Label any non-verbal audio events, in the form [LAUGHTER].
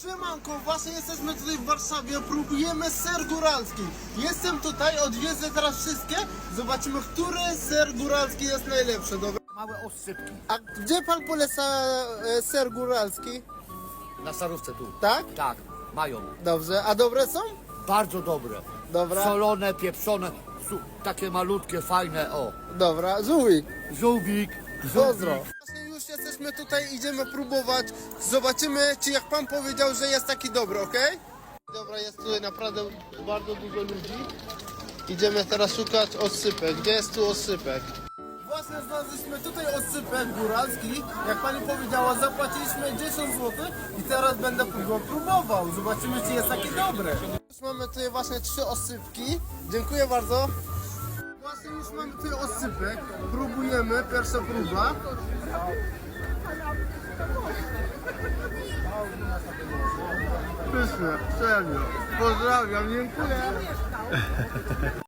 Szymanko, właśnie jesteśmy tutaj w Warszawie, próbujemy ser góralski. Jestem tutaj, odwiedzę teraz wszystkie. Zobaczymy, który ser góralski jest najlepszy, dobra? Małe osypki. A gdzie pan poleca e, ser góralski? Na starówce tu. Tak? Tak, mają. Dobrze, a dobre są? Bardzo dobre. Dobra, Solone, pieprzone, su- takie malutkie, fajne, o. dobra, żółwik. Żółwik, Pozdro. Już jesteśmy tutaj, idziemy próbować. Zobaczymy, czy jak pan powiedział, że jest taki dobry, ok? Dobra, jest tutaj naprawdę bardzo dużo ludzi. Idziemy teraz szukać osypek. Gdzie jest tu osypek? Właśnie znaleźliśmy tutaj osypek góralski. Jak pani powiedziała, zapłaciliśmy 10 zł i teraz będę go próbował. Zobaczymy, czy jest taki dobry. Już mamy tutaj właśnie trzy osypki. Dziękuję bardzo. Właśnie już mamy tutaj osypek. Próbujemy, pierwsza próba. [LAUGHS] 确实这是这样子不知道原因不呢